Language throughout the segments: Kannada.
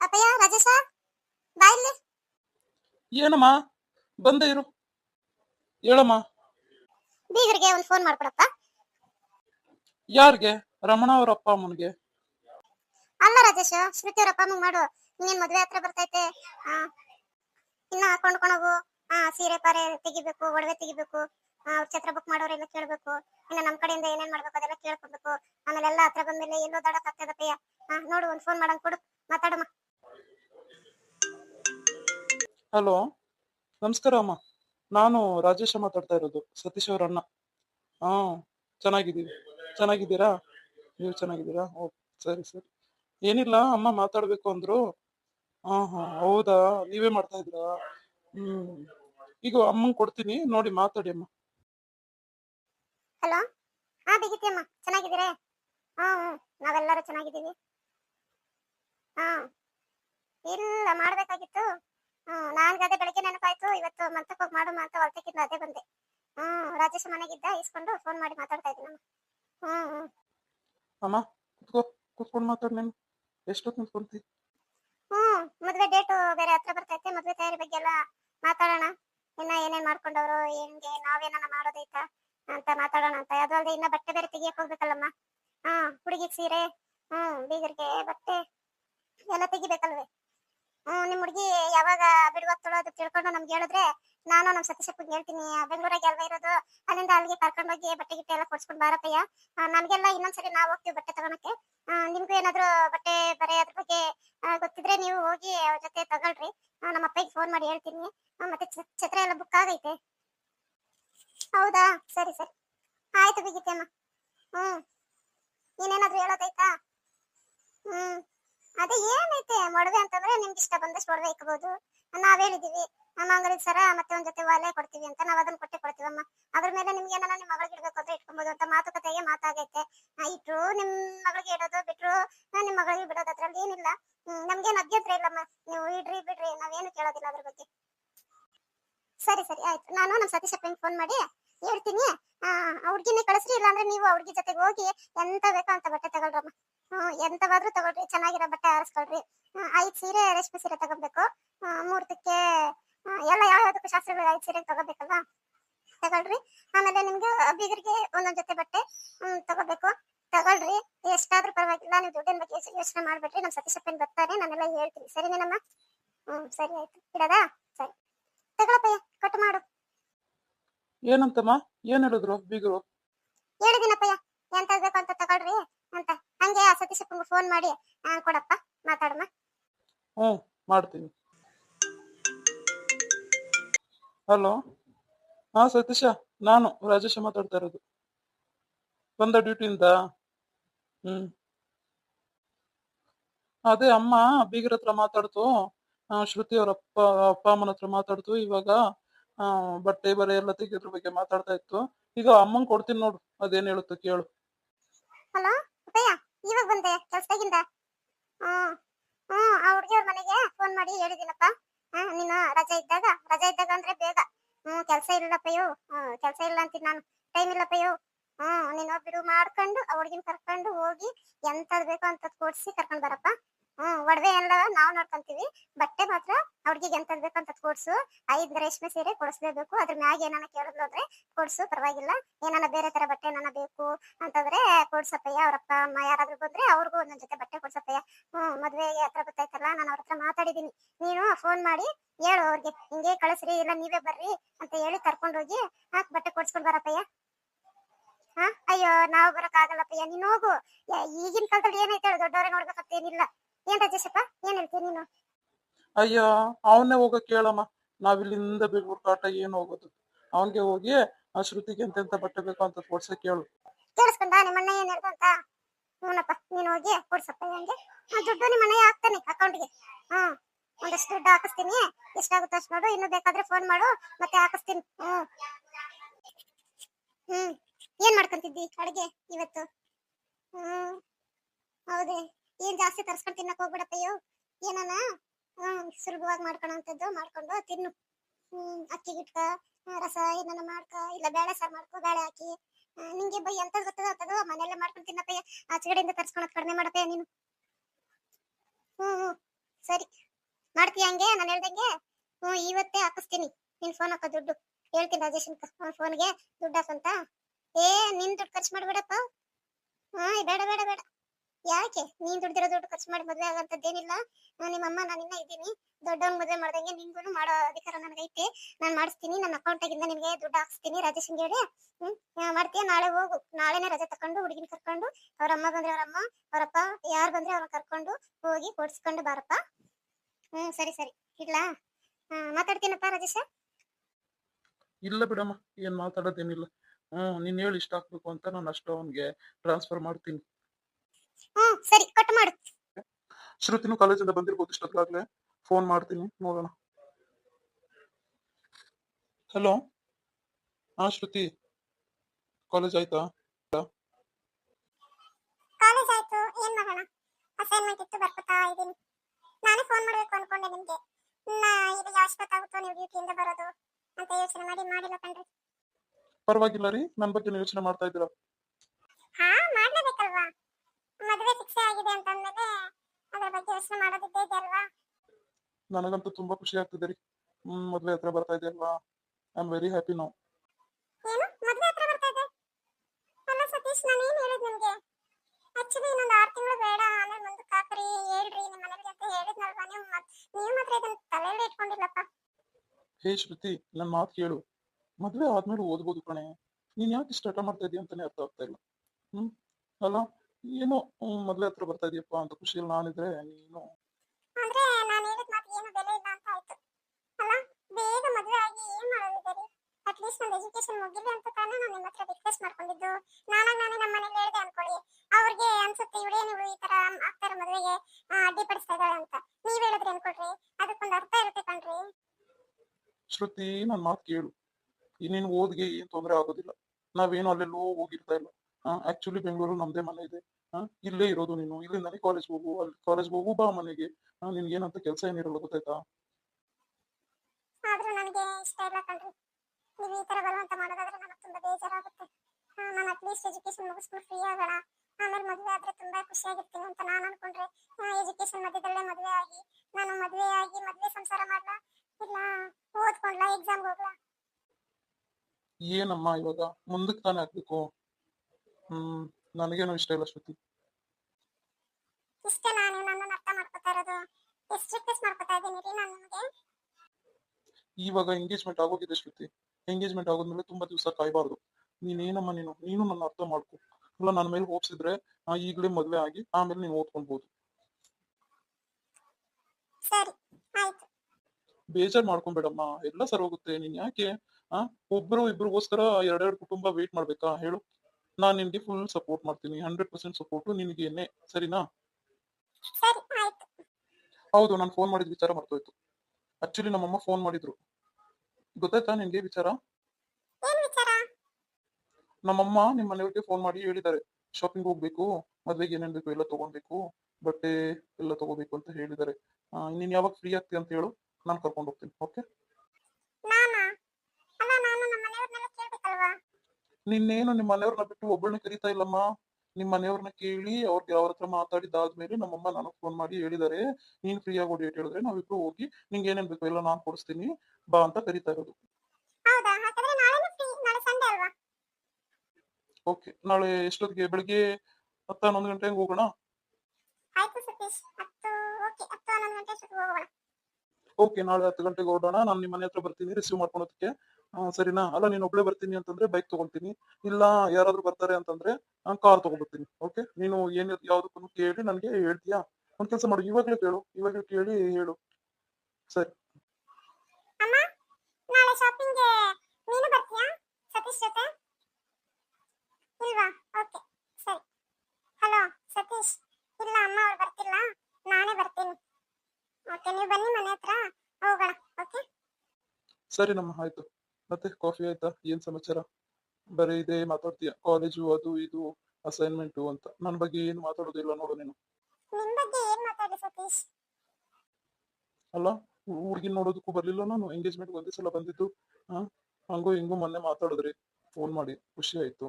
ಅಪ್ಪಯ್ಯ ರಾಜೇಶ ಬಾ ಇಲ್ಲಿ ಏನಮ್ಮ? ಬಂದೆ ಇರು. ಹೇಳಮ್ಮ. ಬೀಗರಿಗೆ ಒಂದು ಫೋನ್ ಮಾಡ್ಕೊಡಪ್ಪ. ಯಾರಿಗೆ? ರಮಣ ಅವ್ರ ಅಪ್ಪ ಅಮ್ಮನಿಗೆ. ಅಲ್ಲ ರಾಜೇಶ ಶ್ರುತಿ ಅವ್ರ ಅಪ್ಪ ಅಮ್ಮಂಗ್ ಮಾಡು. ಇನ್ನೇನ್ ಮದ್ವೆ ಹತ್ರ ಬರ್ತೈತೆ. ಆ, ಇನ್ನ ಕೊಂಡ್ಕೊಳವು ಆ ಸೀರೆ ಪಾರೆ ತೆಗಿಬೇಕು ಒಡವೆ ತೆಗಿಬೇಕು. ಆ, ಅವ್ರ ಛತ್ರ ಬುಕ್ ಮಾಡೋರೆಲ್ಲ ಕೇಳ್ಬೇಕು. ಇನ್ನ ನಮ್ ಕಡೆಯಿಂದ ಏನೇನ್ ಮಾಡ್ಬೇಕು ಅದೆಲ್ಲ ಕೇಳ್ಕೊಬೇಕು. ಆಮೇಲೆ ಎಲ್ಲ ಹತ್ರ ಬಂದ್ಮೇಲೆ ಎಲ್ಲೋ ದಡಕ್ ಆಗ್ತದಪ್ಪಯ್ಯ ಹಾ ನೋಡು, ಒಂದ್ ಫೋನ್ ಮಾಡಂಗ್ ಕೊಡು. ಮಾತಾಡಮ್ಮ. ಹಲೋ ನಮಸ್ಕಾರ ಅಮ್ಮ. ನಾನು ರಾಜೇಶ ಮಾತಾಡ್ತಾ ಇರೋದು. ಸತೀಶ್ ಅವ್ರ ಅಣ್ಣ. ಹಾ ಚೆನ್ನಾಗಿದ್ದೀವಿ. ಚೆನ್ನಾಗಿದ್ದೀರಾ? ನೀವು ಚೆನ್ನಾಗಿದ್ದೀರಾ? ಓ, ಸರಿ ಸರಿ. ಏನಿಲ್ಲ, ಅಮ್ಮ ಮಾತಾಡ್ಬೇಕು ಅಂದ್ರು. ಹಾ ಹಾ, ಹೌದಾ? ನೀವೇ ಮಾಡ್ತಾ ಇದ್ದೀರಾ? ಹ್ಮ್. ಈಗ ಅಮ್ಮಂಗ್ ಕೊಡ್ತೀನಿ. ನೋಡಿ, ಮಾತಾಡಿ ಅಮ್ಮ. ಹಲೋ? ಹಾ ಬಿಗಿತಿ ಅಮ್ಮ ಚೆನ್ನಾಗಿದ್ದೀರಾ? ಹಾ ಹ್ಮ್. ನಾವೆಲ್ಲರೂ ಚೆನ್ನಾಗಿದ್ದೀವಿ. ಹಾ ಇಲ್ಲ ಮಾಡ್ಬೇಕಾಗಿತ್ತು. ಹ್ಮ್ ನಾನ್ ಅದೇ ಬೆಳಗ್ಗೆ ನೆನಪಾಯ್ತು. ಇವತ್ತು ಮಂತಕ್ ಹೋಗಿ ಮಾಡುಮ ಅಂತ ಹೊಲ್ತಕ್ಕಿಂದ ಅದೇ ಬಂದೆ. ಹ್ಮ್ ರಾಜೇಶ ಮನೆಗಿದ್ದ ಇಸ್ಕೊಂಡು ಫೋನ್ ಮಾಡಿ ಮಾತಾಡ್ತಾ ಇದ್ದೀನಿ. ಹ್ಮ್ ಹ್ಮ್. ಅಮ್ಮ ಕುತ್ಕೋ ಕುತ್ಕೊಂಡು ಮಾತಾಡಿ ನೀನು. ಎಷ್ಟೊತ್ತು ನಿಂತ್ಕೊಂತಿ ಹ್ಮ್ ಮದ್ವೆ ಡೇಟು ಬೇರೆ ಹತ್ರ ಬರ್ತೈತೆ ಮದ್ವೆ ತಯಾರಿ ಬಗ್ಗೆ ಎಲ್ಲ ಮಾತಾಡೋಣ. ಇನ್ನ ಏನೇನ್ ಮಾಡ್ಕೊಂಡವ್ರು ಹೆಂಗೆ ನಾವೇನ ಮಾಡೋದೈತಾ? ಅಂತ ಮಾತಾಡೋಣ ಅಂತ. ಅದು ಅಲ್ಲದೆ ಇನ್ನ ಬಟ್ಟೆ ಬೇರೆ ತೆಗಿಯಕ್ ಹೋಗ್ಬೇಕಲ್ಲಮ್ಮ? ಹಾ ಹುಡುಗಿಗ್ ಸೀರೆ, ಹ್ಮ್, ಬೀಗರಿಗೆ ಬಟ್ಟೆ ಎಲ್ಲ ತೆಗಿಬೇಕಲ್ವೇ? ಹ್ಮ್, ನಿಮ್ ಹುಡುಗಿ ಯಾವಾಗ ಬಿಡುವಾಗ್ತಾಳೋ ಅದು ತಿಳ್ಕೊಂಡು ನಮ್ಗೆ ಹೇಳಿದ್ರೆ ನಾನು ನಮ್ ಸತೀಶಪ್ಪಗೆ ಹೇಳ್ತೀನಿ. ಬೆಂಗಳೂರಾಗೆ ಅಲ್ವಾ ಇರೋದು, ಅಲ್ಲಿಂದ ಅಲ್ಲಿಗೆ ಕರ್ಕೊಂಡೋಗಿ ಬಟ್ಟೆ ಗಿಟ್ಟೆ ಎಲ್ಲ ಕೊಡ್ಸ್ಕೊಂಡ್ ಬಾರಪ್ಪಯ್ಯ ನಮ್ಗೆಲ್ಲ ಇನ್ನೊಂದ್ಸರಿ ನಾವ್ ಹೋಗ್ತೀವಿ ಬಟ್ಟೆ ತಗೊಳಕ್ಕೆ ನಿಮ್ಗೂ ಏನಾದ್ರು ಬಟ್ಟೆ ಬರೆ ಅದ್ರ ಬಗ್ಗೆ ಗೊತ್ತಿದ್ರೆ ನೀವು ಹೋಗಿ ಅವ್ರ ಜೊತೆ ತಗೊಳ್ರಿ. ನಮ್ಮ ಅಪ್ಪಗೆ ಫೋನ್ ಮಾಡಿ ಹೇಳ್ತೀನಿ. ಮತ್ತೆ ಛತ್ರ ಎಲ್ಲ ಬುಕ್ ಆಗೈತೆ. ಹೌದಾ? ಸರಿ ಸರಿ. ಆಯ್ತು ಬಿಗಿತಮ್ಮ. ಹ್ಮ್. ನೀನೇನಾದ್ರೂ ಹೇಳೋದೈತಾ ಹ್ಮ್. ಅದೇ ಏನೈತೆ ಮೊಡವೆ ಅಂತಂದ್ರೆ ನಿಮ್ಗೆ ಇಷ್ಟ ಬಂದಷ್ಟು ಒಡವೆ ಇಕ್ಬೋದು. ನಾವ್ ಹೇಳಿದೀವಿ. ನಮ್ಮ ಅಂಗಡಿ ಸರ ಮತ್ತೆ ಒಂದ್ ಜೊತೆ ವಾಲೆ ಕೊಡ್ತೀವಿ ಅಂತ ನಾವ್ ಅದನ್ನ ಕೊಟ್ಟೆ ಕೊಡ್ತೀವಮ್ಮ. ಅದ್ರ ಮೇಲೆ ನಿಮ್ಗೆ ಏನಾರ ನಿಮ್ ಮಗಳಿಗೆ ಇಡ್ಬೇಕಾದ್ರೆ ಅಂದ್ರೆ ಇಟ್ಕೊಬೋದು ಅಂತ ಮಾತುಕತೆಗೆ ಮಾತಾಗೈತೆ. ಇಟ್ರು ನಿಮ್ ಮಗಳಿಗೆ ಇಡೋದು ಬಿಟ್ರು ನಿಮ್ ಮಗಳಿಗೆ ಬಿಡೋದು ಅದ್ರಲ್ಲಿ ಏನಿಲ್ಲ. ಹ್ಮ್, ನಮ್ಗೇನ್ ಅಭ್ಯಂತರ ಇಲ್ಲಮ್ಮ. ನೀವು ಇಡ್ರಿ, ಬಿಡ್ರಿ, ನಾವೇನು ಕೇಳೋದಿಲ್ಲ ಅದ್ರ ಬಗ್ಗೆ. ಸರಿ ಸರಿ, ಆಯ್ತು. ನಾನು ನಮ್ಮ ಸತೀಶ್ ಅಪ್ಪಂಗೆ ಫೋನ್ ಮಾಡಿ ಹೇಳ್ತೀನಿ ಹುಡ್ಗಿನೇ ಕಳಿಸ್ರಿ, ಇಲ್ಲಾಂದ್ರೆ ನೀವು ಅವ್ರಿಗೆ ಜೊತೆಗೆ ಹೋಗಿ ಎಂತ ಬೇಕೋ ಅಂತ ಬಟ್ಟೆ ತಗೊಳ್ರಮ್ಮ. ಹ್ಮ್ ಎಂತವಾದ್ರೂ ತಗೊಳ್ರಿ, ಚೆನ್ನಾಗಿರೋ ಬಟ್ಟೆ ಆರಿಸ್ಕೊಳ್ರಿ. ಐದು ಸೀರೆ, ರೇಷ್ಮೆ ಸೀರೆ ತಗೋಬೇಕು ಮೂರ್ತಕ್ಕೆ ಎಲ್ಲ ಯಾವ್ಯಾವ್ದಕ್ಕೂ ಶಾಸ್ತ್ರಗಳು ಐದು ಸೀರೆ ತಗೋಬೇಕಲ್ವಾ ತಗೊಳ್ರಿ. ಆಮೇಲೆ ನಿಮ್ಗೆ ಬೀಗರಿಗೆ ಒಂದೊಂದ್ ಜೊತೆ ಬಟ್ಟೆ ತಗೋಬೇಕು ತಗೊಳ್ರಿ. ಎಷ್ಟಾದ್ರೂ ಪರವಾಗಿಲ್ಲ, ನೀವು ದುಡ್ಡಿನ ಬಗ್ಗೆ ಯೋಚನೆ ಮಾಡ್ಬೇಡ್ರಿ. ನಮ್ಮ ಸತೀಶಪ್ಪನ್ ಬರ್ತಾರೆ, ನಾನೆಲ್ಲ ಹೇಳ್ತೀನಿ. ಸರಿನೇನಮ್ಮ? ಹ್ಮ್, ಸರಿ, ಆಯ್ತು. ಇಡದಾ? ಸರಿ. ತಗೊಳಪ್ಪಯ್ಯ. ಕಟ್ ಮಾಡು. ಏನಂತಮ್ಮ? ಏನ್ ಹೇಳಿದ್ರು ಬೀಗರು? ಹೇಳಿದಿನಪ್ಪಯ್ಯ ಎಂತ ಬೇಕು ಅಂತ ತಗೊಳ್ರಿ ಅಂತ. ಹಂಗೆ ಆ ಸತೀಶಪ್ಪಂಗೆ ಫೋನ್ ಮಾಡಿ ಕೊಡಪ್ಪ ಮಾತಾಡಮ್ಮ. ಹ್ಮ್ ಮಾಡ್ತೀನಿ. ಹಲೋ? ಹಾ ಸತೀಶ ನಾನು ರಾಜೇಶ ಮಾತಾಡ್ತಾ ಇರೋದು. ಬಂದ ಡ್ಯೂಟಿಯಿಂದ ಹ್ಮ್ ಅದೇ ಅಮ್ಮ ಬೀಗರ ಹತ್ರ ಮಾತಾಡ್ತು. ಶ್ರುತಿ ಅವ್ರ ಅಪ್ಪ ಅಪ್ಪ ಅಮ್ಮನ ಹತ್ರ ಮಾತಾಡ್ತು. ಇವಾಗ ಬಟ್ಟೆ ಬರೆ ಎಲ್ಲ ತೆಗೆಯೋದ್ರ ಬಗ್ಗೆ ಮಾತಾಡ್ತಾ ಇತ್ತು. ಈಗ ಅಮ್ಮಂಗ್ ಕೊಡ್ತೀನಿ ನೋಡು, ಅದೇನ್ ಹೇಳುತ್ತೋ ಕೇಳು. ಹಲೋ ಅಪ್ಪಯ್ಯ ಇವಾಗ ಬಂದೆ, ಕೆಲ್ಸದಾಗಿಂದ. ಆ ಹ್ಮ್ ಆ ಹುಡ್ಗಿಯವ್ರ ಮನೆಗೆ ಫೋನ್ ಮಾಡಿ ಹೇಳಿದಿನಪ್ಪ ಹಾ, ನೀನು ರಜಾ ಇದ್ದಾಗ ರಜಾ ಇದ್ದಾಗ ಅಂದ್ರೆ ಬೇಗ. ಹ್ಮ್, ಕೆಲ್ಸ ಇಲ್ಲಪ್ಪಯ್ಯೋ ಹ್ಮ್ ಕೆಲಸ ಇಲ್ಲ ಅಂತೀನಿ ನಾನು. ಟೈಮ್ ಇಲ್ಲಪ್ಪಯ್ಯೋ. ಹ್ಮ್, ನೀನು ಬಿಡು, ಮಾಡ್ಕೊಂಡು, ಆ ಹುಡ್ಗಿನ ಕರ್ಕೊಂಡು ಹೋಗಿ ಎಂತದ್ ಬೇಕೋ ಅಂತದ್ ಕೊಡ್ಸಿ ಕರ್ಕೊಂಡ್ ಬರಪ್ಪ. ಹ್ಮ್, ಒಡವೆ ಎಲ್ಲ ನಾವ್ ನೋಡ್ಕೊಂತೀವಿ. ಬಟ್ಟೆ ಮಾತ್ರ ಅವ್ರಿಗೆ ಎಂತ ಅಂತ ಕೊಡ್ಸು. ಐದ್ ರೇಷ್ಮೆ ಸೀರೆ ಕೊಡಿಸ್ಲೇಬೇಕು. ಅದ್ರ ಮ್ಯಾಗ ಏನಾನ ಕೇಳಿದ್ಲೋದ್ರೆ ಕೊಡ್ಸು, ಪರವಾಗಿಲ್ಲ. ಏನಾನ ಬೇರೆ ತರ ಬಟ್ಟೆ ಏನಾನ ಬೇಕು ಅಂತಂದ್ರೆ ಕೊಡ್ಸಪ್ಪಯ್ಯ ಅವ್ರಪ್ಪ ಅಮ್ಮ ಯಾರಾದ್ರೂ ಬಂದ್ರೆ ಅವ್ರಿಗೂ ಒಂದೊಂದ್ ಜೊತೆ ಬಟ್ಟೆ ಕೊಡ್ಸಪ್ಪಯ್ಯ. ಹ್ಮ್ ಮದ್ವೆಗೆ ಹತ್ರ ಗೊತ್ತಾಯ್ತಲ್ಲ, ನಾನು ಅವ್ರ ಹತ್ರ ಮಾತಾಡಿದೀನಿ. ನೀನು ಫೋನ್ ಮಾಡಿ ಹೇಳು ಅವ್ರಿಗೆ. ಹಿಂಗೆ ಕಳಿಸ್ರಿ, ಇಲ್ಲ ನೀವೇ ಬರ್ರಿ ಅಂತ ಹೇಳಿ ಕರ್ಕೊಂಡೋಗಿ ಹಾಕ್ ಬಟ್ಟೆ ಕೊಡ್ಸ್ಕೊಂಡ್ ಬರಪ್ಪಯ್ಯ. ಹಾ, ಅಯ್ಯೋ, ನಾವು ಬರಕ್ ಆಗಲ್ಲಪ್ಪಯ್ಯ, ನೀನ್ ಹೋಗು. ಈಗಿನ ಕಾಲದಲ್ಲಿ ಏನೈತೆ ದೊಡ್ಡವರೇ ನೋಡ್ಬೇಕಂತ ಏನಿಲ್ಲ ಏನ್ ರಾಜೇಶಪ್ಪ? ಏನ್ ಹೇಳ್ತೀನಿ ನೀನು? ಅಯ್ಯೋ ಅವನ್ನೇ ಹೋಗಕ್ ಕೇಳಮ್ಮ. ನಾವಿಲ್ಲಿಂದ ಬೆಂಗಳೂರು ಕಾಟ ಏನು ಹೋಗೋದು? ಅವನ್ಗೆ ಹೋಗಿ ಆ ಶ್ರುತಿಗೆ ಎಂತೆಂತ ಬಟ್ಟೆ ಬೇಕು ಅಂತ ಕೊಡ್ಸಕ್ ಕೇಳು. ಕೇಳಿಸ್ಕೊಂಡ ನಿಮ್ಮ ಅಣ್ಣ ಏನ್ ಹೇಳ್ದಂತ? ಹ್ಞೂನಪ್ಪ ನೀನು ಹೋಗಿ ಕೊಡ್ಸಪ್ಪ ಹಂಗೆ? ದುಡ್ಡು ನಿಮ್ಮ ಅಣ್ಣ ಹಾಕ್ತಾನೆ ಅಕೌಂಟ್ಗೆ ಹ್ಮ್ ಒಂದಷ್ಟು ದುಡ್ಡು ಹಾಕಿಸ್ತೀನಿ. ಎಷ್ಟಾಗುತ್ತೆ ಅಷ್ಟು ನೋಡು. ಇನ್ನು ಬೇಕಾದ್ರೆ ಫೋನ್ ಮಾಡು. ಮತ್ತೆ ಹಾಕಿಸ್ತೀನಿ. ಹ್ಮ್. ಹ್ಮ್. ಏನ್ ಮಾಡ್ಕೊಂತಿದ್ದಿ ಅಡ್ಗೆ ಇವತ್ತು? ಹ್ಮ್. ಹೌದೇ. ಏನ್ ಜಾಸ್ತಿ ತರ್ಸ್ಕೊಂಡ್ ತಿನ್ನಕ್ ಹೋಗ್ಬಿಡಪ್ಪಯ್ಯೋ ಏನಾನ? ಸುಲಭವಾಗಿ ಮಾಡ್ಕೊಳಂತದ್ದು ಮಾಡ್ಕೊಂಡು ತಿನ್ನು. ಹ್ಮ್, ಅಕ್ಕಿ ಗಿಟ್ಕ ರಸ ಏನಾನ ಮಾಡ್ಕ, ಇಲ್ಲ ಬೇಳೆ ಸಾರು ಮಾಡ್ಕೊ, ಬೇಳೆ ಹಾಕಿ. ನಿಂಗೆ ಬೈ ಎಂತ ಗೊತ್ತದ ಅಂತದ್ದು ಮನೆಯಲ್ಲೇ ಮಾಡ್ಕೊಂಡು ತಿನ್ನಪ್ಪಯ್ಯ. ಆಚೆಗಡೆಯಿಂದ ತರ್ಸ್ಕೊಳಕ್ ಕಡಿಮೆ ಮಾಡಪ್ಪಯ್ಯ ನೀನು. ಹ್ಮ್ ಹ್ಮ್. ಸರಿ. ಮಾಡ್ತೀಯ ಹಂಗೆ? ನಾನು ಹೇಳ್ದಂಗೆ? ಹ್ಮ್, ಇವತ್ತೇ ಹಾಕಿಸ್ತೀನಿ. ನಿನ್ ಫೋನ್ ಹಾಕೋ ದುಡ್ಡು. ಹೇಳ್ತೀನಿ ರಾಜೇಶ್ ಅವ್ನ ಫೋನ್ಗೆ ದುಡ್ಡು ಹಾಕಂತ ಏ, ನಿನ್ ದುಡ್ಡು ಖರ್ಚು ಮಾಡ್ಬೇಡಪ್ಪ. ಹ್ಮ್ ಬೇಡ ಬೇಡ ಬೇಡ. ಯಾಕೆ? ನೀನ್ ದುಡ್ದಿರೋ ದುಡ್ಡು ಖರ್ಚು ಮಾಡಿ ಮದ್ವೆ ಆಗಂತದ್ದೇನಿಲ್ಲ ನಿಮ್ಮ ಅಮ್ಮ ನಾನಿನ್ನ ಇದ್ದೀನಿ. ದೊಡ್ಡವನ್ ಮದ್ವೆ ಮಾಡ್ದಂಗೆ ನಿಂಗೂನು ಮಾಡೋ ಅಧಿಕಾರ ನನಗೈತೆ. ನಾನ್ ಮಾಡಿಸ್ತೀನಿ, ನನ್ನ ಅಕೌಂಟಾಗಿಂದ ನಿಮ್ಗೆ ದುಡ್ಡು ಹಾಕ್ಸ್ತೀನಿ ರಾಜೇಶ್ ಹಿಂಗೇಳಿ ಹ್ಮ್, ಮಾಡ್ತೀಯ? ನಾಳೆ ಹೋಗು. ನಾಳೆನೆ ರಜೆ ತಕೊಂಡು ಹುಡುಗಿನ ಕರ್ಕೊಂಡು ಅವ್ರ ಅಮ್ಮ ಬಂದ್ರೆ ಅವ್ರಮ್ಮ ಅವ್ರಪ್ಪ ಯಾರ್ ಬಂದ್ರೆ ಅವ್ರನ್ನ ಕರ್ಕೊಂಡು ಹೋಗಿ ಕೊಡ್ಸ್ಕೊಂಡು ಬಾರಪ್ಪ. ಹ್ಮ್, ಸರಿ ಸರಿ. ಇಡ್ಲಾ? ಮಾತಾಡ್ತೀನಪ್ಪ ರಾಜೇಶ? ಇಲ್ಲ ಬಿಡಮ್ಮ, ಏನ್ ಮಾತಾಡೋದೇನಿಲ್ಲ. ಹ್ಮ್, ನೀನ್ ಹೇಳಿ ಇಷ್ಟ ಆಗ್ಬೇಕು ಅಂತ ನಾನು ಅಷ್ಟು ಅವನ್ಗೆ ಟ್ರಾನ್ಸ್ಫರ್ ಮಾಡ್ತೀನಿ. ಹ್ಮ್ ಸರಿ ಕಟ್ ಮಾಡು. ಶ್ರುತಿನೂ ಕಾಲೇಜಿಂದ ಬಂದಿರ್ಬೋದು ಇಷ್ಟೊತ್ತಾಗ್ಲೇ ಫೋನ್ ಮಾಡ್ತೀನಿ ನೋಡೋಣ. ಹಲೋ ಹಾ ಶ್ರುತಿ. ಕಾಲೇಜ್ ಆಯ್ತಾ? ಕಾಲೇಜ್ ಆಯ್ತು. ಏನ್ ಮಾಡೋಣ? ಅಸೈನ್ಮೆಂಟ್ ಇತ್ತು ಬರ್ಕೊತಾ ಇದ್ದೀನಿ ನಾನೇ ಫೋನ್ ಮಾಡ್ಬೇಕು ಅನ್ಕೊಂಡೆ ನಿಮ್ಗೆ. ನಾ ಇದು ಯಾವತ್ತಾಗುತ್ತೋ ನೀವು ಡ್ಯೂಟಿಯಿಂದ ಬರೋದು ಅಂತ ಯೋಚನೆ ಮಾಡಿ ಮಾಡಿಲ್ಲ ಕಣ್ರಿ. ಪರವಾಗಿಲ್ಲ ರೀ ನನ್ನ ಬಗ್ಗೆ ಯೋಚನೆ ಮಾಡ್ತಾ ಇದ್ದೀರಾ ಹಾ ಮಾಡ್ಲೇಬೇಕಲ್ವಾ ಫಿಕ್ಸ್ ಆಗಿದೆ ಅಂತ ಅಂದ್ಮೇಲೆ ಅದ್ರ ಬಗ್ಗೆ ಯೋಚನೆ ಮಾಡೋದಿದ್ದೇ ಇದೆ ಅಲ್ವಾ? ನನಗಂತೂ ತುಂಬಾ ಖುಷಿ ಆಗ್ತಿದೆ ರೀ. ಹ್ಮ್ ಮದ್ವೆ ಹತ್ರ ಬರ್ತಾ ಇದೆ ಅಲ್ವಾ? ಐ ಆಮ್ ವೆರಿ ಹ್ಯಾಪಿ ನಾವು ಏನು? ಮದುವೆ ಹತ್ರ ಬರ್ತಾ ಇದೆ? ಅಲ್ಲ ಸತೀಶ್ ನಾನು ಏನ್ ಹೇಳಿದ್ ನಿಮ್ಗೆ? ಆಕ್ಚುಲಿ ಇನ್ನೊಂದು ಆರು ತಿಂಗಳು ಬೇಡ ಆಮೇಲೆ ಮುಂದಕ್ಕೆ ಹಾಕ್ರಿ ಹೇಳ್ರಿ ನಿಮ್ಮ ಮನೇಲಿ ಅಂತ ಹೇಳಿದ್ನಲ್ವಾ ನೀವು? ನೀವು ಮಾತ್ರ ಇದನ್ನ ತಲೆಯಲ್ಲಿ ಇಟ್ಕೊಂಡಿಲ್ಲಪ್ಪ ಹೇ ಶ್ರುತಿ ನನ್ ಮಾತು ಕೇಳು. ಮದ್ವೆ ಆದ್ಮೇಲೆ ಓದ್ಬೋದು ಕಣೆ. ನೀನ್ ಯಾಕೆ ಇಷ್ಟ ಮಾಡ್ತಾ ಇದೀಯ ಅಂತಾನೆ ಅರ್ಥ ಆಗ್ತಾ ಇಲ್ಲ. ಹ್ಮ್ ಅಲ್ಲ? ಏನೋ ಮೊದಲೇ ಹತ್ರ ಬರ್ತಾ ಇದೀಯಪ್ಪ ಅಂತ ಖುಷಿಯಲ್ಲಿ ನಾನಿದ್ರೆ ನೀನು. ಅಂದ್ರೆ ನಾನು ಹೇಳಿದ ಮಾತು ಏನು ಬೆಲೆ ಇಲ್ಲ ಅಂತ ಆಯ್ತು. ಅಲ್ಲ ಬೇಗ ಮದುವೆ ಆಗಿ ಏನ್ ಮಾಡೋದಿದೆ ಅಟ್ ಅಟ್ಲೀಸ್ಟ್ ನನ್ನ ಎಜುಕೇಶನ್ ಮುಗಿಲಿ ಅಂತ ತಾನೇ ನಾನು ನಿಮ್ಮ ಹತ್ರ ರಿಕ್ವೆಸ್ಟ್ ಮಾಡ್ಕೊಂಡಿದ್ದು. ನಾನಾಗ ನಾನೇ ನಮ್ಮ ಮನೇಲಿ ಹೇಳ್ದೆ ಅನ್ಕೊಳ್ಳಿ. ಅವ್ರಿಗೆ ಅನ್ಸುತ್ತೆ ಇವಳೇನು ಇವಳು ಈ ತರ ಆಗ್ತಾರೆ ಮದುವೆಗೆ ಅಡ್ಡಿಪಡಿಸ್ತಾ ಇದ್ದಾಳೆ ಅಂತ. ನೀವ್ ಹೇಳಿದ್ರಿ ಅನ್ಕೊಡ್ರಿ ಅದಕ್ಕೊಂದು ಅರ್ಥ ಇರುತ್ತೆ ಕಣ್ರಿ. ಶ್ರುತಿ ನನ್ನ ಮಾತು ಕೇಳು. ಇನ್ನೇನು ಓದ್ಗೆ ಏನ್ ತೊಂದರೆ ಆಗೋದಿಲ್ಲ. ನಾವೇನು ಅಲ್ಲೆಲ್ಲೋ ಹೋಗಿರ್ತಾ ಇಲ್ಲ. ಆಕ್ಚುಲಿ ಬೆಂಗಳೂರು ನಮ್ದೇ ಮನೆ ಇದೆ. ಇಲ್ಲೇ ಇರೋದು ನೀನು. ಇಲ್ಲಿ ನನಗೆ ಕಾಲೇಜ್ ಹೋಗು. ಅಲ್ಲಿ ಕಾಲೇಜ್ ಹೋಗು ಬಾ ಮನೆಗೆ. ನಿನ್ಗೆ ಏನಂತ ಕೆಲಸ ಏನಿರಲ್ಲ ಗೊತ್ತಾಯ್ತಾ? ಆದ್ರೂ ನನಗೆ ಇಷ್ಟ ಇಲ್ಲ ಕಣ್ರಿ ನೀವು ಈ ತರ ಬಲವಂತ ಮಾಡೋದಾದ್ರೆ ನನಗೆ ತುಂಬಾ ಬೇಜಾರಾಗುತ್ತೆ. ನಾನು ಅಟ್ಲೀಸ್ಟ್ ಎಜುಕೇಶನ್ ಮುಗಿಸ್ಕೊಂಡು ಫ್ರೀ ಆಗೋಣ. ಆಮೇಲೆ ಮದುವೆ ಆದ್ರೆ ತುಂಬಾ ಖುಷಿಯಾಗಿರ್ತೀನಿ ಅಂತ ನಾನು ಅನ್ಕೊಂಡ್ರೆ ಎಜುಕೇಶನ್ ಮಧ್ಯದಲ್ಲೇ ಮದುವೆ ಆಗಿ ನಾನು ಮದುವೆ ಆಗಿ ಮದುವೆ ಸಂಸಾರ ಮಾಡ್ಲಾ? ಇಲ್ಲ ಓದ್ಕೊಂಡ್ಲಾ ಎಕ್ಸಾಮ್ ಹೋಗ್ಲಾ? ಏನಮ್ಮ ಇವಾಗ? ಮುಂದಕ್ಕೆ ತಾನೇ ಆಗ್ಬೇಕು? ಹ್ಮ್ ನನಗೇನು ಇಷ್ಟ ಇಲ್ಲ ಶ್ರುತಿ. ಇಷ್ಟೇ ನಾನು ನನ್ನನ್ನು ಅರ್ಥ ಮಾಡ್ಕೊತಾ ಇರೋದು. ಎಷ್ಟು ರಿಕ್ವೆಸ್ಟ್ ಮಾಡ್ಕೊತಾ ಇದ್ದೀನಿ ರೀ ನಾನು ನಿಮಗೆ? ಇವಾಗ ಎಂಗೇಜ್ಮೆಂಟ್ ಆಗೋಗಿದೆ ಶ್ರುತಿ. ಎಂಗೇಜ್ಮೆಂಟ್ ಆಗೋದ್ಮೇಲೆ ತುಂಬಾ ದಿವಸ ಕಾಯಬಾರ್ದು. ನೀನೇನಮ್ಮ ನೀನು? ನೀನು ನನ್ನ ಅರ್ಥ ಮಾಡ್ಕೊ. ಇಲ್ಲ ನನ್ನ ಮೇಲೆ ಹೋಪ್ಸಿದ್ರೆ ಈಗಲೇ ಈಗ್ಲೇ ಮದ್ವೆ ಆಗಿ ಆಮೇಲೆ ನೀನು ಓದ್ಕೊಳ್ಬಹುದು ಸರಿ ಆಯ್ತು. ಬೇಜಾರ್ ಮಾಡ್ಕೊಂಬೇಡಮ್ಮ. ಎಲ್ಲ ಸರಿ ಹೋಗುತ್ತೆ. ನೀನ್ ಯಾಕೆ ಆ? ಒಬ್ರು ಇಬ್ರಿಗೋಸ್ಕರ ಎರಡೆರಡು ಕುಟುಂಬ ವೇಟ್ ಮಾಡ್ಬೇಕಾ? ಹೇಳು. ನಾನ್ ನಿನ್ಗೆ ಫುಲ್ ಸಪೋರ್ಟ್ ಮಾಡ್ತೀನಿ ಹಂಡ್ರೆಡ್ ಪರ್ಸೆಂಟ್ ಸಪೋರ್ಟ್ ನಿನಗೇನೆ ಸರಿನಾ? ಹೌದು ನಾನು ಫೋನ್ ಮಾಡಿದ ವಿಚಾರ ಮರ್ತೋಯ್ತು. ಆಕ್ಚುಲಿ ನಮ್ಮಮ್ಮ ಫೋನ್ ಮಾಡಿದ್ರು. ಗೊತ್ತಾಯ್ತಾ ನಿನ್ಗೆ ವಿಚಾರ? ನಮ್ಮಮ್ಮ ನಿಮ್ಮ ಮನೆಯವ್ರಿಗೆ ಫೋನ್ ಮಾಡಿ ಹೇಳಿದ್ದಾರೆ. ಶಾಪಿಂಗ್ ಹೋಗ್ಬೇಕು ಮದ್ವೆಗೆ ಏನೇನ್ ಬೇಕು ಎಲ್ಲ ತಗೊಬೇಕು ಬಟ್ಟೆ ಎಲ್ಲ ತಗೋಬೇಕು ಅಂತ ಹೇಳಿದ್ದಾರೆ. ಇನ್ನ ನೀನ್ ಯಾವಾಗ ಫ್ರೀ ಆಗ್ತೀಯ ಅಂತ ಹೇಳು ನಾನು ಕರ್ಕೊಂಡು ಹೋಗ್ತೀನಿ ಓಕೆ ನಾನಾ ಅಲ್ಲ ನಾನು ನಮ್ಮ ಮನೆಯವ್ರನ್ನೆಲ್ಲ ಕೇಳ್ಬೇಕಲ್ವಾ ನಿನ್ನೇನು ನಿಮ್ಮ ಮನೆಯವ್ರನ್ನ ಬಿಟ್ಟು ಒಬ್ಬಳನ್ನ ಕರೀತಾ ಇಲ್ಲಮ್ಮ? ನಿಮ್ಮ ಮನೆಯವ್ರನ್ನ ಕೇಳಿ ಅವ್ರಿಗೆ ಅವ್ರ ಹತ್ರ ಮಾತಾಡಿದಾದ್ಮೇಲೆ ನಮ್ಮಮ್ಮ ನನಗ್ ಫೋನ್ ಮಾಡಿ ಹೇಳಿದಾರೆ. ನೀನ್ ಫ್ರೀ ಆಗೋಡಿ ಅಂತ ಹೇಳಿದ್ರೆ ನಾವಿಬ್ರು ಹೋಗಿ ನಿಂಗೆ ಏನೇನ್ ಬೇಕು ಎಲ್ಲ ನಾನ್ ಕೊಡಿಸ್ತೀನಿ. ಬಾ ಅಂತ ಕರೀತಾ ಇರೋದು. ಓಕೆ. ನಾಳೆ ಎಷ್ಟೊತ್ತಿಗೆ? ಬೆಳಿಗ್ಗೆ ಹತ್ತ ಹನ್ನೊಂದು ಹೋಗೋಣ? ಹತ್ತು ಗಂಟೆ ಹಂಗ ಹೋಗೋಣ. ಓಕೆ. ನಾಳೆ ಹತ್ತು ಗಂಟೆಗೆ ಹೊರಡೋಣ ನಾನು ನಿಮ್ಮ ಮನೆ ಹತ್ರ ಬರ್ತೀನಿ. ರಿಸೀವ್ ಮಾಡ್ಕೊಳೋದಕ್ಕೆ. ಆ, ಸರಿನಾ? ಅಲ್ಲ ನೀನು ಒಬ್ಳೆ ಬರ್ತೀನಿ ಅಂತಂದ್ರೆ ಬೈಕ್ ತಗೊಳ್ತೀನಿ ಇಲ್ಲ ಯಾರಾದ್ರೂ ಬರ್ತಾರೆ ಅಂತಂದ್ರೆ ನಾನು ಕಾರ್ ತಗೊಬರ್ತೀನಿ ಓಕೆ ನೀನು ಏನ್ ಯಾವ್ದಕ್ಕೂ ಕೇಳಿ ನನಗೆ ಹೇಳ್ತೀಯಾ? ಒಂದ್ ಕೆಲಸ ಮಾಡು. ಇವಾಗ್ಲೇ ಕೇಳು. ಇವಾಗ್ಲೇ ಕೇಳಿ ಹೇಳು. ಸರಿ. ಸತೀಶ್ ಇಲ್ಲ ಅಮ್ಮ ಅವ್ರು ಬರ್ತಿಲ್ಲ. ನಾನೇ ಬರ್ತೀನಿ. ಓಕೆ ನೀವು ಬನ್ನಿ ಮನೆ ಹತ್ರ. ಹೋಗೋಣ. ಓಕೆ ಸರಿ ನಮ್ಮ ಆಯ್ತು. ಮತ್ತೆ ಕಾಫಿ ಆಯ್ತಾ? ಏನ್ ಸಮಾಚಾರ? ಬರೀ ಇದೇ ಮಾತಾಡ್ತೀಯ. ಕಾಲೇಜು ಅದು ಇದು ಅಸೈನ್ಮೆಂಟು ಅಂತ. ನನ್ನ ಬಗ್ಗೆ ಏನು ಮಾತಾಡೋದಿಲ್ಲ ನೋಡು ನೀನು. ನಿಮ್ ಬಗ್ಗೆ ಏನ್ ಮಾತಾಡಿ ಸತೀಶ್? ಅಲ್ಲ ಹುಡುಗಿ ನೋಡೋದಕ್ಕೂ ಬರ್ಲಿಲ್ಲ ನಾನು. ಎಂಗೇಜ್ಮೆಂಟ್ ಒಂದೇ ಸಲ ಬಂದಿದ್ದು. ಹಾ? ಹಂಗೋ ಹಿಂಗೋ ಮೊನ್ನೆ ಮಾತಾಡಿದ್ರಿ. ಫೋನ್ ಮಾಡಿ. ಖುಷಿ ಆಯ್ತು.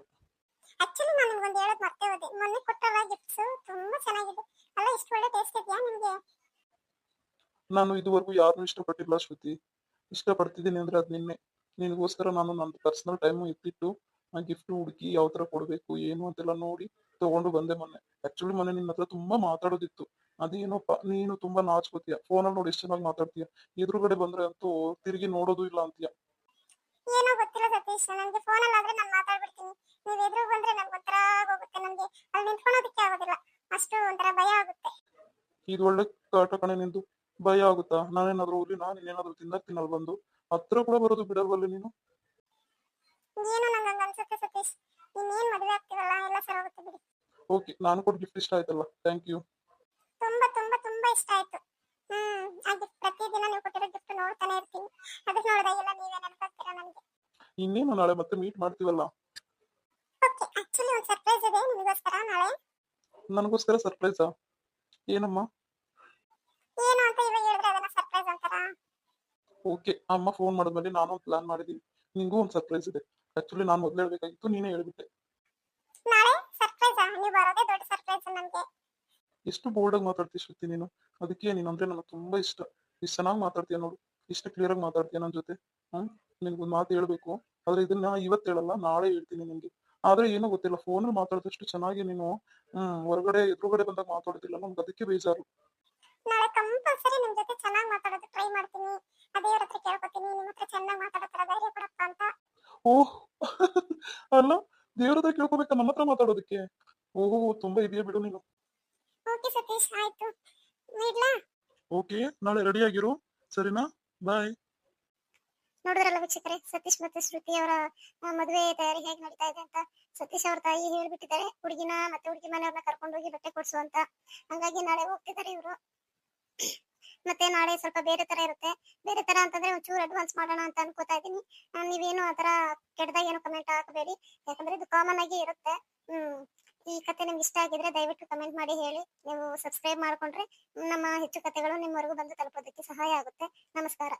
ಆಕ್ಚುಲಿ ನಾನು ನಿಮ್ಗೊಂದು ಹೇಳೋದು ಮರ್ತೇ ಹೋದೆ. ಮೊನ್ನೆ ಕೊಟ್ಟಲ್ಲ ಗಿಫ್ಟ್ಸ್ ತುಂಬಾ ಚೆನ್ನಾಗಿದೆ. ಅಲ್ಲ ಇಷ್ಟು ಒಳ್ಳೆ ಟೇಸ್ಟ್ ಇದೆಯಾ ನಿಮ್ಗೆ? ನಾನು ಇದುವರೆಗೂ ಯಾರನ್ನೂ ಇಷ್ಟಪಟ್ಟಿಲ್ಲ ಶ್ರುತಿ. ಇಷ್ಟಪಡ್ತಿದ್ದೀನಿ ಅಂದ್ರೆ ಅದ್ ನಿನ್ನೆ. ನಿನಗೋಸ್ಕರ ನಾನು ನನ್ನ ಪರ್ಸನಲ್ ಟೈಮು ಎತ್ತಿಟ್ಟು ಆ ಗಿಫ್ಟ್ ಹುಡುಕಿ ಯಾವ ಥರ ಕೊಡಬೇಕು ಏನು ಅಂತೆಲ್ಲ ನೋಡಿ ತಗೊಂಡು ಬಂದೆ ಮೊನ್ನೆ. ಆಕ್ಚುಲಿ ಮೊನ್ನೆ ನಿನ್ನ ಹತ್ರ ತುಂಬಾ ಮಾತಾಡೋದಿತ್ತು. ಅದೇನೋಪ್ಪ ನೀನು ತುಂಬಾ ನಾಚ್ಕೋತೀಯ. ಫೋನಲ್ಲಿ ನೋಡಿ ಎಷ್ಟು ಚೆನ್ನಾಗಿ ಮಾತಾಡ್ತೀಯ. ಎದುರುಗಡೆ ಬಂದ್ರೆ ಅಂತೂ ತಿರುಗಿ ನೋಡೋದು ಇಲ್ಲ ಅಂತೀಯ. ಏನೋ ಗೊತ್ತಿಲ್ಲ ಸತೀಶ್ ನನಗೆ ಫೋನಲ್ಲಿ ಆದ್ರೆ ನಾನು ಮಾತಾಡ್ಬಿಡ್ತೀನಿ. ನೀವು ಎದುರು ಬಂದ್ರೆ ನನ್ಗೆ ಒಂಥರ ಹೋಗುತ್ತೆ ನನಗೆ. ಅಲ್ಲಿ ನಿಂತ್ಕೊಳ್ಳೋದಕ್ಕೆ ಆಗೋದಿಲ್ಲ. ಅಷ್ಟು ಒಂಥರ ಭಯ ಆಗುತ್ತೆ. ಇದು ಒಳ್ಳೆ ಕಾಟ ಕಣೆ ನಿಂದು. ಭಯ ಆಗುತ್ತಾ? ನಾನೇನಾದ್ರೂ ಹೋಗ್ಲಿ ನಾನು ಇನ್ನೇನಾದ್ರೂ ತಿನ್ನಕ್ ತಿನ್ನಲ್ ಬಂದು ಹತ್ರ ಕೂಡ ಬರೋದು ಬಿಡಲ್ವಲ್ಲ ನೀನು? ಏನೋ ನಂಗೆ ಹಂಗ ಅನ್ಸುತ್ತೆ ಸತೀಶ್. ಇನ್ನೇನ್ ಮದುವೆ ಆಗ್ತೀವಲ್ಲ? ಎಲ್ಲ ಸರಿ ಹೋಗುತ್ತೆ ಬಿಡಿ. ಓಕೆ ನಾನು ಕೊಟ್ಟು ಗಿಫ್ಟ್ ಇಷ್ಟ ಆಯ್ತಲ್ಲ. ಥ್ಯಾಂಕ್ ಯು ತುಂಬಾ ತುಂಬಾ ತುಂಬಾ ಇಷ್ಟ ಆಯ್ತು. ಹ್ಮ್ ಗಿಫ್ಟ್ ಪ್ರತಿದಿನ ನೀವು ಕೊಟ್ಟಿರೋ ಗಿಫ್ಟ್ ನೋಡ್ತಾನೆ ಇರ್ತೀನಿ. ಅದಕ್ಕೆ ನೋಡಿದಾಗೆಲ್ಲ ನೀವೇ ನೆನಪಾಗ್ತೀರಾ ನನಗೆ? ಇನ್ನೇನು ನಾಳೆ ಮತ್ತೆ ಮೀಟ್ ಮಾಡ್ತೀವಲ್ಲ? ಓಕೆ ಆಕ್ಚುಲಿ ಒಂದು ಸರ್ಪ್ರೈಸ್ ಇದೆ. ನಿಮಗೋಸ್ಕರ ನಾಳೆ? ನನಗೋಸ್ಕರ ಸರ್ಪ್ರೈಸಾ ಏನಮ್ಮ ಏನು ಅಂತ ಇವಾಗ ಹೇಳಿದ್ರೆ ಅದನ್ನ ಸರ್ಪ್ರೈಸ್ ಅಂತಾರ ಓಕೆ ಅಮ್ಮ ಫೋನ್ ಮಾಡಿದ್ಮೇಲೆ ನಾನು ಒಂದು ಪ್ಲಾನ್ ಮಾಡಿದೀನಿ ನಿಂಗೂ ಒಂದು ಸರ್ಪ್ರೈಸ್ ಇದೆ. ಆಕ್ಚುಲಿ ನಾನು ಮೊದಲು ಹೇಳಬೇಕಾಗಿತ್ತು ನೀನೇ ಹೇಳ್ಬಿಟ್ಟೆ. ನಾಳೆ ಸರ್ಪ್ರೈಸ್ ನೀವು ಬರೋದೇ ದೊಡ್ಡ ಸರ್ಪ್ರೈಸ್ ನನಗೆ. ಎಷ್ಟು ಬೋಲ್ಡ್ ಆಗಿ ಮಾತಾಡ್ತೀಯ ಶ್ರುತಿ ನೀನು? ಅದಕ್ಕೆ ನೀನು ಅಂದ್ರೆ ನನಗೆ ತುಂಬಾ ಇಷ್ಟ. ಇಷ್ಟ ಚೆನ್ನಾಗಿ ಮಾತಾಡ್ತೀಯ ನೋಡು. ಇಷ್ಟು ಕ್ಲಿಯರ್ ಆಗಿ ಮಾತಾಡ್ತೀಯ ನನ್ನ ಜೊತೆ. ಹ್ಮ್? ನಿನ್ಗೊಂದು ಮಾತು ಹೇಳ್ಬೇಕು. ಆದ್ರೆ ಇದನ್ನ ಇವತ್ತು ಹೇಳಲ್ಲ ನಾಳೆ ಹೇಳ್ತೀನಿ ನಿನ್ಗೆ. ಆದ್ರೆ ಏನೋ ಗೊತ್ತಿಲ್ಲ ಫೋನ್ ಅಲ್ಲಿ ಮಾತಾಡಿದಷ್ಟು ಚೆನ್ನಾಗಿ ನೀನು ಹ್ಮ್ ಹೊರಗಡೆ ಎದುರುಗಡೆ ಬಂದಾಗ ಮಾತಾಡೋದಿಲ್ಲ. ನಮ್ಗೆ ಅದಕ್ಕೆ ಬೇಜಾರು. ನಾಳೆ ಕಂಪಲ್ಸರಿ ನಿಮ್ ಜೊತೆ ಚೆನ್ನಾಗಿ ಮಾತಾಡೋದು ಟ್ರೈ ಮಾಡ್ತೀನಿ. ಓಹ್. ಅಲ್ಲ ದೇವ್ರ ಹತ್ರ ಕೇಳ್ಕೊಬೇಕಾ? ಮಾತಾಡೋದಿಕ್ಕೆ ಹತ್ರ ಮಾತಾಡೋದಕ್ಕೆ? ಓಹೋ ತುಂಬಾ ಇದೆಯಾ ಬಿಡು ನೀನು. ಓಕೆ ಸತೀಶ್ ಆಯ್ತು. ಇಡ್ಲಾ? ಓಕೆ ನಾಳೆ ರೆಡಿ ಆಗಿರು. ಸರಿನಾ? ಬಾಯ್ ನೋಡಿದ್ರಲ್ಲ ವೀಕ್ಷಕರೇ ಸತೀಶ್ ಮತ್ತೆ ಶ್ರುತಿ ಅವರ ಮದುವೆ ತಯಾರಿ ಹೇಗೆ ನಡೀತಾ ಇದೆ ಅಂತ ಸತೀಶ್ ಅವ್ರ ತಾಯಿ ಹೇಳ್ಬಿಟ್ಟಿದ್ದಾರೆ. ಹುಡುಗಿನ ಮತ್ತೆ ಹುಡುಗಿ ಮನೆಯವ್ರನ್ನ ಕರ್ಕೊಂಡು ಹೋಗಿ ಬಟ್ಟೆ ಕೊಡ್ಸು ಅಂತ. ಹಂಗಾಗಿ ನಾಳೆ ಹೋಗ್ತಿದ್ದಾರೆ ಇವರು. ಮತ್ತೆ ನಾಳೆ ಸ್ವಲ್ಪ ಬೇರೆ ತರ ಇರುತ್ತೆ. ಬೇರೆ ತರ ಅಂತಂದ್ರೆ ಒಂಚೂರು ಅಡ್ವಾನ್ಸ್ ಮಾಡೋಣ ಅಂತ ಅನ್ಕೋತಾ ಇದೀನಿ ನೀವೇನು ಆತರ ಕೆಟ್ಟದಾಗ ಏನು ಕಮೆಂಟ್ ಹಾಕಬೇಡಿ. ಯಾಕಂದ್ರೆ ಇದು ಕಾಮನ್ ಆಗಿ ಇರುತ್ತೆ. ಹ್ಮ್. ಈ ಕತೆ ನಿಮ್ಗೆ ಇಷ್ಟ ಆಗಿದ್ರೆ ದಯವಿಟ್ಟು ಕಮೆಂಟ್ ಮಾಡಿ ಹೇಳಿ. ನೀವು ಸಬ್ಸ್ಕ್ರೈಬ್ ಮಾಡ್ಕೊಂಡ್ರೆ ನಮ್ಮ ಹೆಚ್ಚು ಕತೆಗಳು ನಿಮ್ಮವರೆಗೂ ಬಂದು ತಲುಪೋದಕ್ಕೆ ಸಹಾಯ ಆಗುತ್ತೆ. ನಮಸ್ಕಾರ.